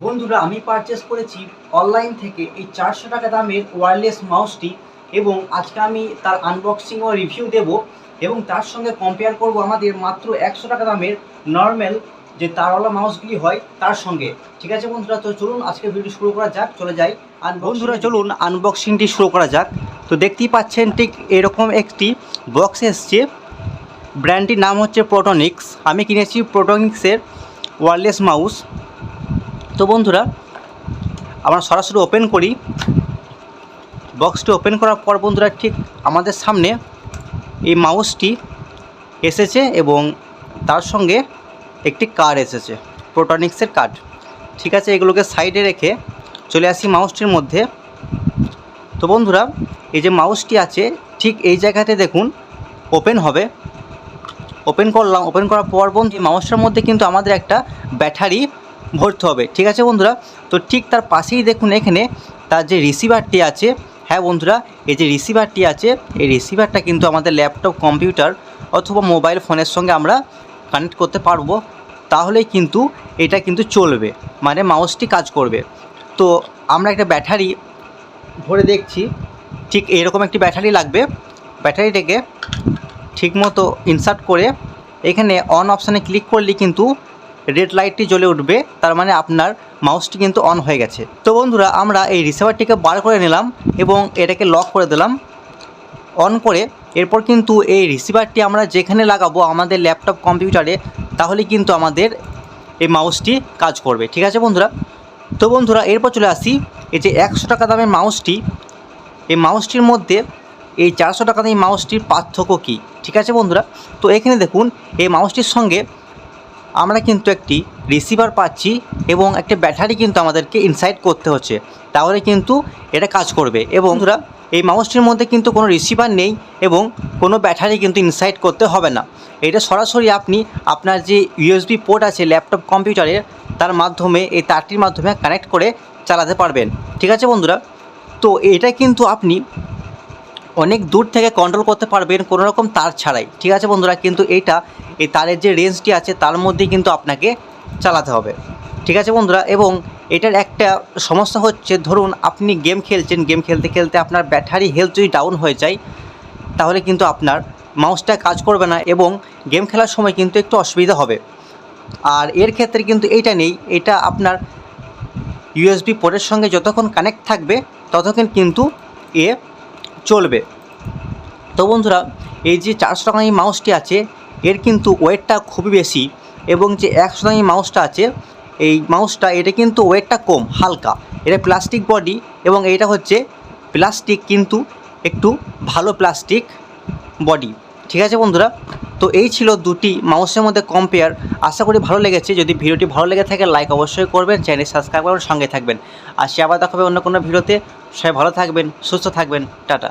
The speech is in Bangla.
বন্ধুরা, আমি পারচেস করেছি অনলাইন থেকে এই চারশো টাকা দামের ওয়্যারলেস মাউসটি এবং আজকে আমি তার আনবক্সিং ও রিভিউ দেব এবং তার সঙ্গে কম্পেয়ার করব আমাদের মাত্র একশো টাকা দামের নর্মাল যে তারওয়ালা মাউসগুলি হয় তার সঙ্গে। ঠিক আছে বন্ধুরা? তো চলুন আজকে ভিডিও শুরু করা যাক, চলে যাই আর বন্ধুরা, চলুন আনবক্সিংটি শুরু করা যাক। তো দেখতেই পাচ্ছেন ঠিক এরকম একটি বক্স এসছে। ব্র্যান্ডটির নাম হচ্ছে প্রোটনিক্স আমি কিনেছি প্রোটনিক্সের ওয়্যারলেস মাউস তো বন্ধুরা, আমরা সরাসরি ওপেন করি। বক্সটি ওপেন করার পর বন্ধুরা, ঠিক আমাদের সামনে এই মাউসটি এসেছে এবং তার সঙ্গে একটি কার্ড এসেছে প্রোটনিক্সের কার্ড ঠিক আছে, এগুলোকে সাইডে রেখে চলে আসি মাউসটির মধ্যে। তো বন্ধুরা, এই যে মাউসটি আছে, ঠিক এই জায়গাতে দেখুন ওপেন হবে। ওপেন করলাম ওপেন করার পর বন্ধু মাউসটার মধ্যে কিন্তু আমাদের একটা ব্যাটারি ভরতে হবে, ঠিক আছে বন্ধুরা? তো ঠিক তার পাশেই দেখুন এখানে তার যে রিসিভারটি আছে হ্যাঁ বন্ধুরা, এই যে রিসিভারটি আছে, এই রিসিভারটা কিন্তু আমাদের ল্যাপটপ কম্পিউটার অথবা মোবাইল ফোনের সঙ্গে আমরা কানেক্ট করতে পারব। তাহলেই কিন্তু এটা কিন্তু চলবে মানে মাউসটি কাজ করবে। তো আমরা একটা ব্যাটারি ভরে দেখছি, ঠিক এরকম একটি ব্যাটারি লাগবে। ব্যাটারিটাকে ঠিকমতো ইনসার্ট করে এখানে অন অপশানে ক্লিক করলে কিন্তু রেড লাইটটি জ্বলে উঠবে, তার মানে আপনার মাউসটি কিন্তু অন হয়ে গেছে। তো বন্ধুরা, আমরা এই রিসিভারটিকে বার করে নিলাম এবং এটাকে লক করে দিলাম। অন করে এরপর কিন্তু এই রিসিভারটি আমরা যেখানে লাগাবো আমাদের ল্যাপটপ কম্পিউটারে তাহলে কিন্তু আমাদের এই মাউসটি কাজ করবে। ঠিক আছে বন্ধুরা? তো বন্ধুরা, এরপর চলে আসি, এই যে একশো টাকা দামের মাউসটি এই মাউসটির মধ্যে এই চারশো টাকা দামের মাউসটির পার্থক্য কী? ঠিক আছে বন্ধুরা? তো এখানে দেখুন, এই মাউসটির সঙ্গে আমরা কিন্তু একটি রিসিভার পাচ্ছি এবং একটা ব্যাটারি কিন্তু আমাদেরকে ইনসাইড করতে হচ্ছে। তাহলে কিন্তু এটা কাজ করবে এবং এই মাউসটির মধ্যে কিন্তু কোনো রিসিভার নেই এবং কোনো ব্যাটারি কিন্তু ইনসাইড করতে হবে না। এটা সরাসরি আপনি আপনার যে ইউএসবি পোর্ট আছে ল্যাপটপ কম্পিউটারের তার মাধ্যমে, এই তারটির মাধ্যমে কানেক্ট করে চালাতে পারবেন। ঠিক আছে বন্ধুরা? তো এটা কিন্তু আপনি অনেক দূর থেকে কন্ট্রোল করতে পারবেন কোনো রকম তার ছাড়াই। ঠিক আছে বন্ধুরা? কিন্তু এইটা, এই তারের যে রেঞ্জটি আছে, তার মধ্যেই কিন্তু আপনাকে চালাতে হবে। ঠিক আছে বন্ধুরা? এবং এটার একটা সমস্যা হচ্ছে, ধরুন আপনি গেম খেলছেন গেম খেলতে খেলতে আপনার ব্যাটারি হেলথ যদি ডাউন হয়ে যায়, তাহলে কিন্তু আপনার মাউসটা কাজ করবে না এবং গেম খেলার সময় কিন্তু একটু অসুবিধা হবে। আর এর ক্ষেত্রে কিন্তু এইটা নেই। এটা আপনার ইউএসবি পোর্টের সঙ্গে যতক্ষণ কানেক্ট থাকবে, ততক্ষণ কিন্তু এ চলবে। তো বন্ধুরা, এই যে চারশো টাকা এই মাউসটি আছে, এর কিন্তু ওয়েটটা খুবই বেশি এবং যে একশো টাকা মাউসটা আছে, এই মাউসটা এটা কিন্তু ওয়েটটা কম, হালকা। এটা প্লাস্টিক বডি এবং এটা হচ্ছে প্লাস্টিক কিন্তু একটু ভালো প্লাস্টিক বডি ঠিক আছে বন্ধুরা? তো এই ছিল দুটি মাউসের মধ্যে কম্পেয়ার আশা করি ভালো লেগেছে। যদি ভিডিওটি ভালো লেগে থাকে লাইক অবশ্যই করবেন চ্যানেল সাবস্ক্রাইব করার সঙ্গে থাকবেন। আর সে আবার দেখাবে অন্য কোনো ভিডিওতে। সবাই ভালো থাকবেন, সুস্থ থাকবেন। টাটা।